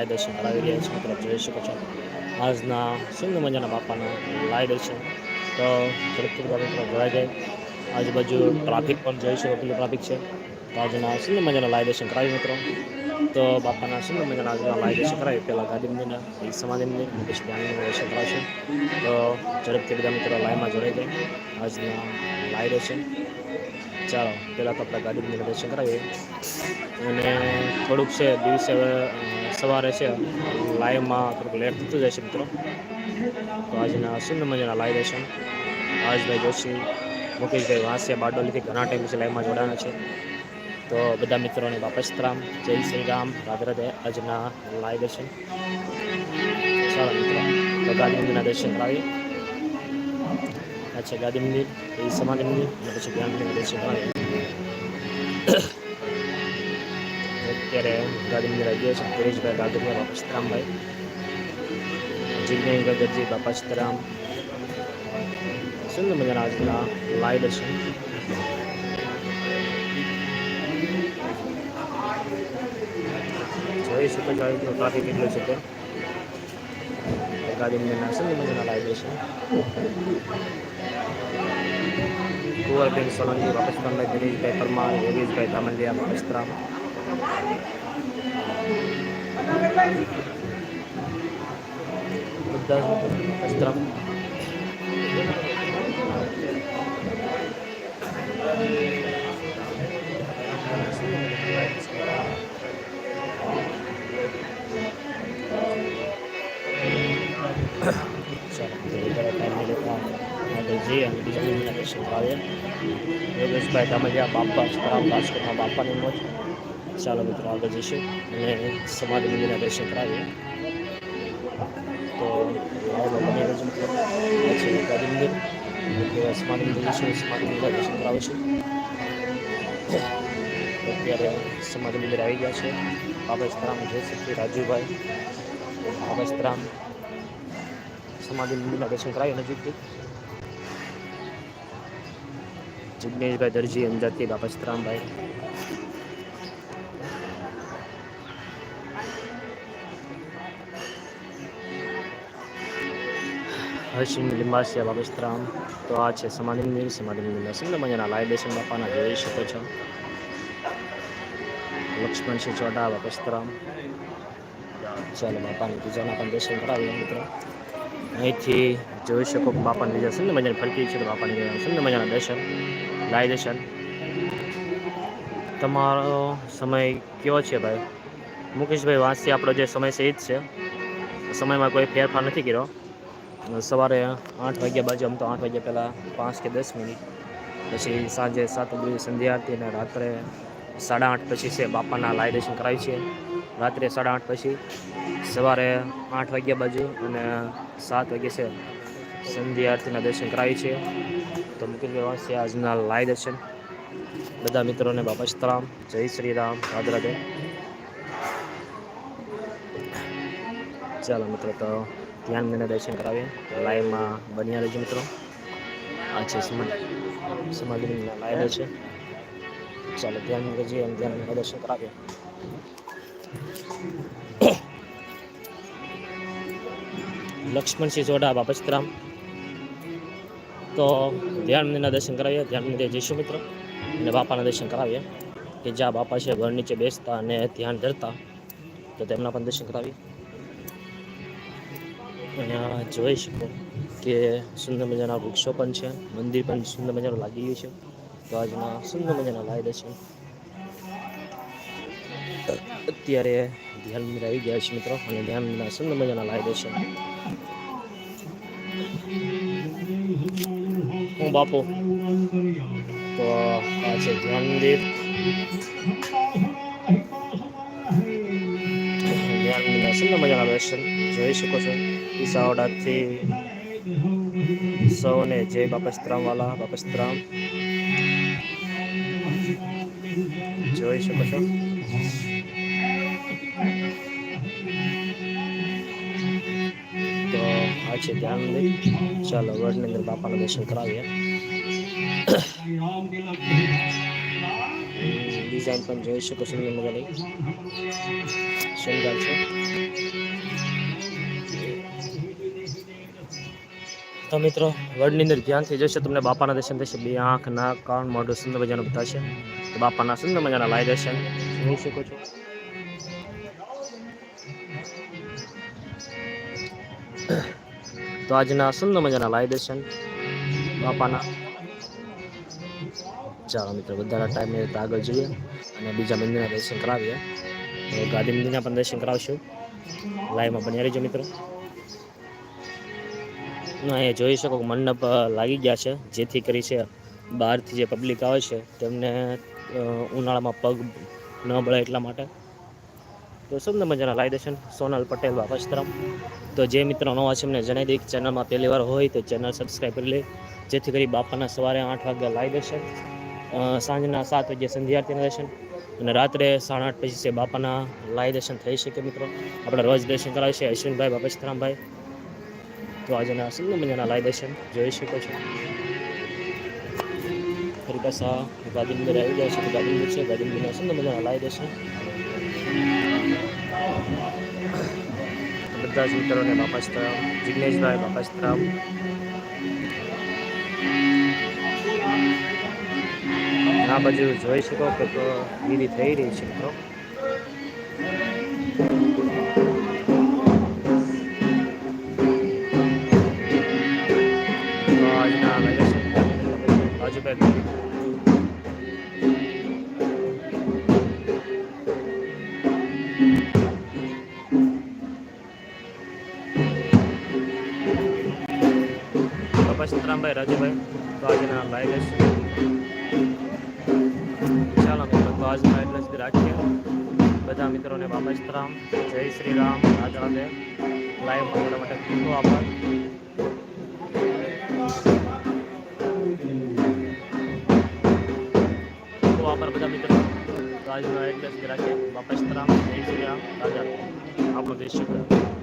લાય દર્શન કરાવી રહ્યા છે. મિત્રો, જોઈ શકો છો. આજના સુંદર મજાના બાપાના લાય દર્શન. તો ઝડપથી બધા મિત્રો જોડાઈ જાય આજુબાજુ ટ્રાફિક પણ જોઈ શકો કેટલું ટ્રાફિક છે. તો આજના સુંદર મજાના લાય દર્શન કરાવી, મિત્રો. તો બાપાના સુંદર મજાના આજના લાય દર્શન કરાવી. પહેલાં ગાંધી મંદિરના એ સમાધિ મંદિર, પછી ધ્યાન દર્શન કરાવશે. તો ઝડપથી બધા મિત્રો લાયમાં જોડાઈ જાય. આજના લાય દર્શન. ચાલો, પહેલાં તો આપણે ગાડી દર્શન કરાવીએ. અને થોડુંક છે, દિવસે સવારે છે. લાઈવમાં થોડુંક લેટ થતું જાય છે મિત્રો. તો આજના સુંદર મજાના લાઈવ દર્શન આજભાઈ જોશી, મુકેશભાઈ વાંસિયા, બારડોલીથી ઘણા ટાઈમ પછી લાઈવમાં જોડાણા છે. તો બધા મિત્રોને વાપસ રામ જય શ્રી રામ. રાધે આજના લાઈવ દર્શન સારા મિત્રો, તો ગાંધી મંદિરના દર્શન કરાવીએ. આ છે ગાંધી મંદિર એ સમાધિ મંદિર અને પછી જ્ઞાન મંદિર દર્શન કરાવીએ. અત્યારે ગાડીની મંદિર આવી છે. સુરેશભાઈ ગાંધીભાઈ બાપા સીતારામભાઈ. જિજ્ઞેશભાઈ ગરજી બાપા સીતારામ. સુંદર મજાના આજના લાઈવ દર્શન જોઈ શકો છો ટ્રાફિક કેટલું છે તે ગાંધી મંદિરના સુંદર મજાના લાઈવ દર્શન કુંવરબેન સોલંકી બાપસ્તરામભાઈ દિનેશભાઈ પરમાર, યોગેશભાઈ તામલિયા બાપસ્તરામ બધા બાપસ્તરામ ચાલો તો વધારે ટાઈમ નહીં લેતા આગળ જઈએ અને બીજા મંદિરના દર્શન કરાવીએ યોગેશભાઈ ધામલિયા બાપા સીતારામ રાજકોટમાં બાપાની મોજ ચાલો મિત્રો આગળ જઈશું. અને સમાધિ મંદિરના દર્શન કરાવીએ. તો બની રહેજો મિત્રો. પછી ગાંધી મંદિર. એટલે સમાધિ મંદિર જઈશું સમાધિ મંદિરના દર્શન કરાવીશું. અત્યારે સમાધિ મંદિર આવી ગયા છે. બાબા સીતારામ, જય શ્રી રાજુભાઈ. બાબા સીતારામ. સમાધિ મંદિરના દર્શન કરાવી નજીકથી. જિજ્ઞેશભાઈ દરજી અંદરથી બાપા હર્ષિન લિંબાસિયા બાપા તો આ છે સમાધિ મંદિર. સમાધિ મંદિરના સુંદર મજાના લાઈવ દર્શન બાપાના જોઈ શકો છો. લક્ષ્મણસિંહ ચોડા બાપા સીતરામ ચાલો બાપાની પૂજાના પણ દર્શન કરાવીએ મિત્રો. અહીંથી જોઈ શકો બાપાની બીજા સુંદર મજાની ફરતી છે તો બાપાની બીજા સુંદર મજાના દર્શન, લાય દર્શન. તમારો સમય કેવો છે ભાઈ? મુકેશભાઈ વાંસથી આપણો જે સમય છે એ જ છે, સમયમાં કોઈ ફેરફાર નથી કર્યો. સવારે આઠ વાગ્યા બાજુ, આમ તો આઠ વાગ્યા પહેલાં પાંચ કે દસ મિનિટ. પછી સાંજે સાત વાગે સંધ્યા અને રાત્રે સાડા આઠ પછી છે બાપાના લાય દર્શન કરાય છે. રાત્રે સાડા આઠ પછી સવારે આઠ વાગ્યા બાજુ અને સાત વાગે છે સંધ્યા આરતીના દર્શન કરાય છે. તો મુકેશભાઈ છે આજના લાય દર્શન? બધા મિત્રોને બાપા સીતારામ જય શ્રી રામ. રાધે રાધે ચાલો મિત્રો, તો ધ્યાન મને દર્શન કરાવીએ. લાઈવમાં બન્યા રહેજો મિત્રો. આ છે સમાધિ લાઈવ છે. ચાલો ધ્યાન કરજે અને ધ્યાન મને દર્શન કરાવીએ. લક્ષ્મણસિંહ જોડા બાપા સીતારામ તો ધ્યાન મંદિરના દર્શન કરાવીએ. ધ્યાન મંદિર જઈશું મિત્રો. અને બાપાના દર્શન કરાવીએ. કે જ્યાં બાપા છે, ઘર નીચે બેસતા અને ધ્યાન ધરતા, તો તેમના પણ દર્શન કરાવીએ. અહીંયા જોઈ શકો કે સુંદર મજાના વૃક્ષો પણ છે, મંદિર પણ સુંદર મજાનું લાગી ગયું છે. તો આજના સુંદર મજાના લાયદા છે અત્યારે ધ્યાન મંદિર આવી ગયા છે મિત્રો, અને ધ્યાન મંદિરના સુંદર મજાના લાયદા છે હું બાપુ. તો આ છે ધ્યાન મંદિર. ધ્યાન મંદિરના સુંદર મજાના દર્શન જોઈ શકો છો. ઈસાવડાથી સૌને જય બાપસ્ત્રામ સીતરામ વાલા બાપસ્ત્રામ જોઈ શકો છો તો આ છે ધ્યાન લઈ ચાલો વર્ડની અંદર બાપાના દર્શન કરાવીએ ડિઝાઇન પણ જોઈ શકો છો મજાની શણગાર છે તો મિત્રો વર્ડની અંદર ધ્યાનથી જશો તમને બાપાના દર્શન થશે, બે આંખ, નાક, કાન, મોઢું, સુંદર મજાનું બતાવશે તો બાપાના સુંદર મજાના લાય દર્શન. જોઈ શકો છો. તો આજના સુંદર મજાના લાય દર્શન બાપાના. ચાલો મિત્રો, બધાના ટાઈમે આગળ જઈએ અને બીજા મંદિરના દર્શન કરાવીએ. ગાંધી મંદિરના પણ દર્શન કરાવશું. લાઈવમાં બન્યા રહેજો મિત્રો. અહીંયા જોઈ શકો કે મંડપ લાગી ગયા છે. જેથી કરી છે, બહારથી જે પબ્લિક આવે છે, તેમને ઉનાળામાં પગ ન બળે એટલા માટે. તો સુંદર મજાના લાઈ દર્શન સોનલ પટેલ વાપસ્તરમ તો જે મિત્રો નવા છે એમને જણાવી દઈએ ચેનલમાં પહેલી વાર હોય તો ચેનલ સબસ્ક્રાઈબ કરી લે. જેથી કરી બાપાના સવારે આઠ વાગ્યા લાઈ દેશન સાંજના સાત વાગ્યે સંધ્યાર્થીના દર્શન અને રાત્રે સાડા આઠ પછી છે બાપાના લાય દર્શન થઈ શકે મિત્રો. આપણે રોજ દર્શન કરાવીએ અશ્વિનભાઈ તો આજના સુંદર મજાના લાઈ દર્શન જોઈ શકો છો. ફરી પાછા મંદિર આવી જાય છે તો છે ગાંધી મંદિરના સુંદર મજાના લાઈ દર્શન. બધા જ મિત્રોને બાપાસ્તરામ જિગ્નેશભાઈ બાપાસ્તરામ આ બાજુ જોઈ શકો કે તો વિધિ થઈ રહી છે મિત્રો. બાપા સીતરામભાઈ રાજુભાઈ, તો આજના લાઈવ લેશું ચાલો મિત્રો, તો આજના એટલે સુધી રાખીએ. બધા મિત્રોને બાબા રામ. જય શ્રી રામ. રાધે રાધે લાઈવ માટે ખૂબ આભાર. તો આજના એટલે સુધી રાખીએ બાપા સીતરામ જય રામ રાધે રાધે આપણો દેશ શુક્ર